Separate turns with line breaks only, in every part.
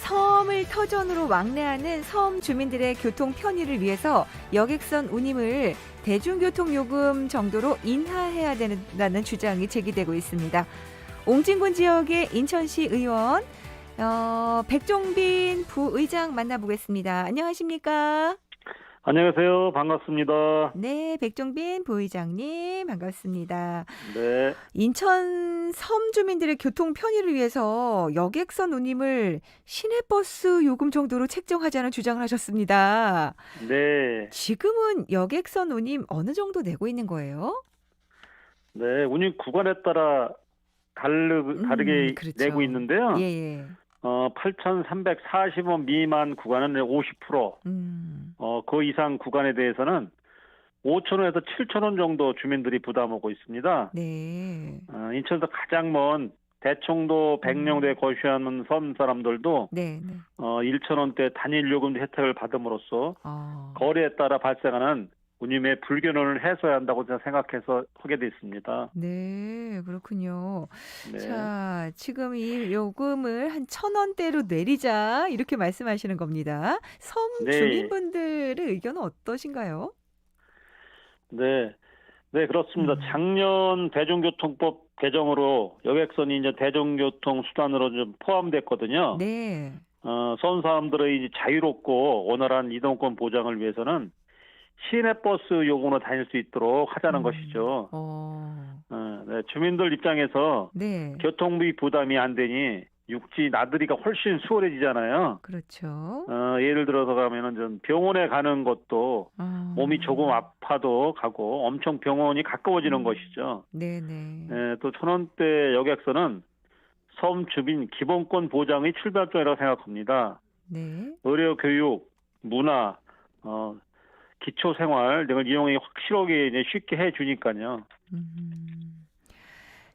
섬을 터전으로 왕래하는 섬 주민들의 교통 편의를 위해서 여객선 운임을 대중교통 요금 정도로 인하해야 된다는 주장이 제기되고 있습니다. 옹진군 지역의 인천시 의원 어, 백종빈 부의장 만나보겠습니다. 안녕하십니까?
안녕하세요. 반갑습니다.
네, 백종빈 부의장님 반갑습니다.
네.
인천 섬 주민들의 교통 편의를 위해서 여객선 운임을 시내버스 요금 정도로 책정하자는 주장을 하셨습니다.
네.
지금은 여객선 운임 어느 정도 내고 있는 거예요?
네. 운임 구간에 따라 다르, 다르게
음, 그렇죠.
내고 있는데요.
예, 예.
어, 8,340원 미만 구간은 50%,
음,
어, 그 이상 구간에 대해서는 5,000원에서 7,000원 정도 주민들이 부담하고 있습니다.
네.
어, 인천에서 가장 먼 대청도 백령도에 거주하는 섬 사람들도
네, 네.
어, 1,000원대 단일 요금 혜택을 받음으로써
어.
거리에 따라 발생하는 운임의 불균형을 해소해야 한다고 제가 생각해서 하게 돼 있습니다.
네, 그렇군요.
네.
자, 지금 이 요금을 한 천 원대로 내리자 이렇게 말씀하시는 겁니다. 섬
네.
주민분들의 의견은 어떠신가요?
네. 네, 그렇습니다.
음.
작년 대중교통법 개정으로 여객선이 이제 대중교통 수단으로 좀 포함됐거든요.
네.
어, 선 사람들의 자유롭고 원활한 이동권 보장을 위해서는 시내버스 요금으로 다닐 수 있도록 하자는
음.
것이죠.
어.
어, 네, 주민들 입장에서
네.
교통비 부담이 안 되니 육지 나들이가 훨씬 수월해지잖아요.
그렇죠.
어, 예를 들어서 가면은 좀 병원에 가는 것도
아.
몸이 조금 아파도 가고 엄청 병원이 가까워지는
음.
것이죠.
네네.
예, 또 천원대 여객선은 섬 주민 기본권 보장의 출발점이라고 생각합니다.
네.
의료, 교육, 문화, 어, 기초 생활 등을 이용이 확실하게 이제 쉽게 해주니까요.
음.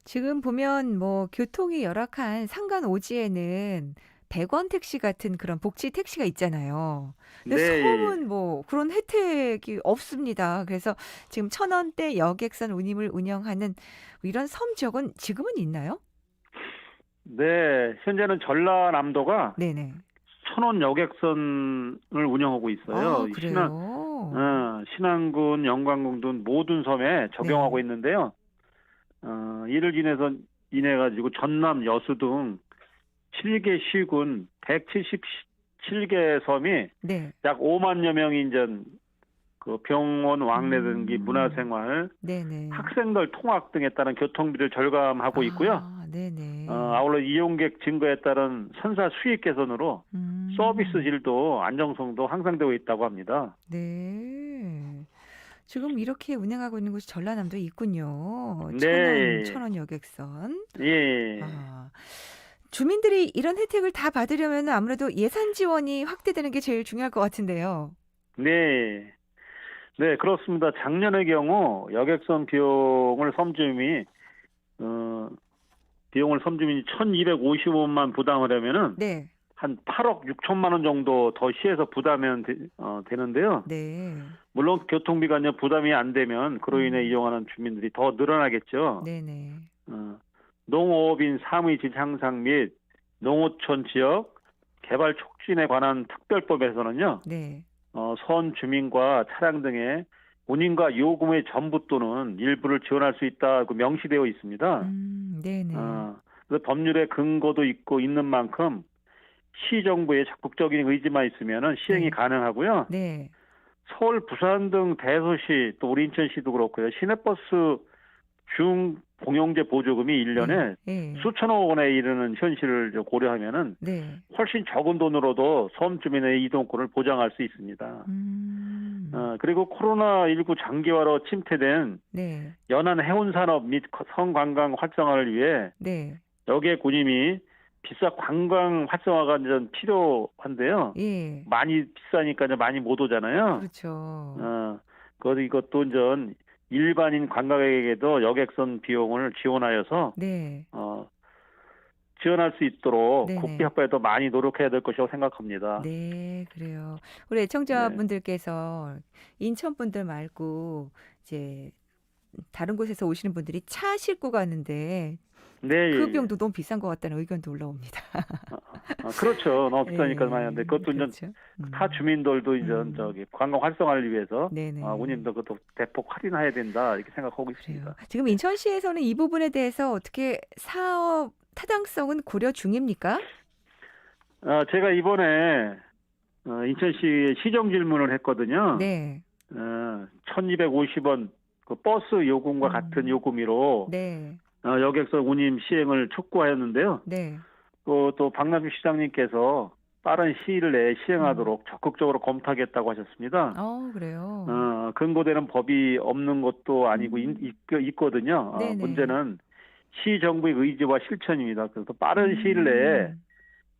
지금 보면 뭐 교통이 열악한 상간 오지에는 100원 택시 같은 그런 복지 택시가 있잖아요. 근데
네.
섬은 뭐 그런 혜택이 없습니다. 그래서 지금 천 원대 여객선 운임을 운영하는 이런 섬 지역은 지금은 있나요?
네, 현재는 전라남도가
네네.
천원 여객선을 운영하고 있어요.
아,
이
그래요?
어, 신안군, 영광군 등 모든 섬에 적용하고
네.
있는데요. 어, 이를 인해서 인해 가지고 전남 여수 등 7개 시군 177개 섬이
네.
약 5만여 명이 이제 그 병원 왕래 등기
음.
문화생활
네네.
학생들 통학 등에 따른 교통비를 절감하고 있고요.
아, 네네.
어, 아울러 이용객 증가에 따른 선사 수익 개선으로
음.
서비스 질도 안정성도 향상되고 있다고 합니다.
네. 지금 이렇게 운행하고 있는 곳이 전라남도에 있군요.
네.
천원, 천원 여객선.
예.
아, 주민들이 이런 혜택을 다 받으려면 아무래도 예산 지원이 확대되는 게 제일 중요할 것 같은데요.
네. 네, 그렇습니다. 작년의 경우 여객선 비용을 섬주민이 어 비용을 섬주민이 1,250원만 부담하려면은
네,
한 8억 6천만 원 정도 더 시에서 부담하면 되, 어, 되는데요.
네,
물론 교통비가 부담이 안 되면 그로 인해
음.
이용하는 주민들이 더 늘어나겠죠.
네, 네.
어, 농업인 사무의 질 향상 및 농어촌 지역 개발 촉진에 관한 특별법에서는요.
네.
어, 선 주민과 차량 등의 운임과 요금의 전부 또는 일부를 지원할 수 있다고 명시되어 있습니다.
음, 네, 네.
어, 그래서 법률의 근거도 있고 있는 만큼 시 정부의 적극적인 의지만 있으면 시행이
네.
가능하고요.
네.
서울, 부산 등 대도시 또 우리 인천시도 그렇고요. 시내버스 중 공용제 보조금이 1년에
네.
수천억 원에 이르는 현실을 저 고려하면은
네.
훨씬 적은 돈으로도 섬 주민의 이동권을 보장할 수 있습니다.
음,
어, 그리고 코로나19 장기화로 침체된
네.
연안 해운 산업 및 성관광 활성화를 위해
네.
여객 운임이 비싸 관광 활성화가 이제 필요한데요.
예.
많이 비싸니까 이제 많이 못 오잖아요.
그렇죠.
어, 그래서 이것도 이제 일반인 관광객에게도 여객선 비용을 지원하여서
네.
어, 지원할 수 있도록
네네.
국비 협회도 많이 노력해야 될 것이라고 생각합니다.
네, 그래요. 우리 애청자분들께서 인천 분들 말고 이제 다른 곳에서 오시는 분들이 차 싣고 가는데
네, 예,
그
예.
비용도 너무 비싼 것 같다는 의견도 올라옵니다.
아, 그렇죠. 너무 비싸니까
예,
많이 하는데 그것도 이제
그렇죠. 음.
타 주민들도 이제
음.
저기 관광 활성화를 위해서
네네.
아, 운임도 그것도 대폭 할인해야 된다 이렇게 생각하고
그래요.
있습니다.
지금 인천시에서는 이 부분에 대해서 어떻게 사업 타당성은 고려 중입니까?
아, 제가 이번에 어, 인천시에 시정 질문을 했거든요.
네.
어, 1,250원 그 버스 요금과
음.
같은 요금으로
네.
어, 여객선 운임 시행을 촉구하였는데요.
네.
또, 또 박남주 시장님께서 빠른 시일 내에
음.
시행하도록 적극적으로 검토하겠다고 하셨습니다.
어, 그래요.
어, 근거되는 법이 없는 것도 아니고
음.
있, 거든요
네네.
문제는 시 정부의 의지와 실천입니다. 그래서 빠른 시일 내에
음.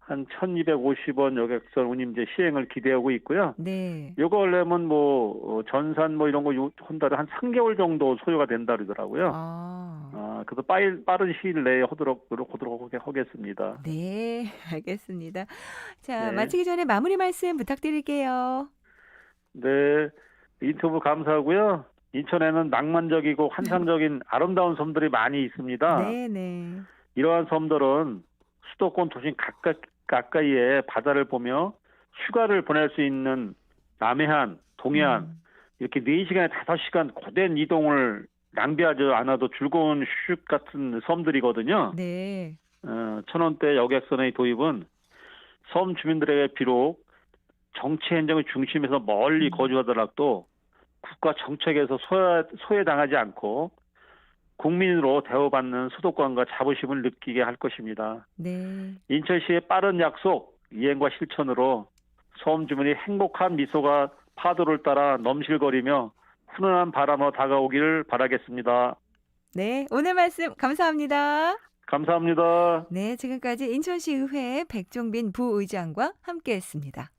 한 1,250원 여객선 운임제 시행을 기대하고 있고요.
네.
이거 하려면 뭐 어, 전산 뭐 이런 거 요- 한달에 한 3개월 정도 소요가 된다 그러더라고요.
아.
아, 그래서 빠른, 빠른 시일 내에 하도록 노력하도록 하겠습니다.
네, 알겠습니다. 자,
네.
마치기 전에 마무리 말씀 부탁드릴게요.
네, 인터뷰 감사하고요. 인천에는 낭만적이고 환상적인 아름다운 섬들이 많이 있습니다.
네, 네.
이러한 섬들은 수도권 도심 가까, 가까이에 바다를 보며 휴가를 보낼 수 있는 남해안, 동해안
음.
이렇게 4시간에 5시간 고된 이동을 낭비하지 않아도 즐거운 휴식 같은 섬들이거든요.
네.
어, 천원대 여객선의 도입은 섬 주민들에게 비록 정치 행정의 중심에서 멀리
음.
거주하더라도 국가 정책에서 소외, 소외당하지 않고 국민으로 대우받는 수도권과 자부심을 느끼게 할 것입니다.
네.
인천시의 빠른 약속, 이행과 실천으로 섬 주민이 행복한 미소가 파도를 따라 넘실거리며 훈훈한 바람으로 다가오기를 바라겠습니다.
네, 오늘 말씀 감사합니다.
감사합니다.
네, 지금까지 인천시의회 백종빈 부의장과 함께했습니다.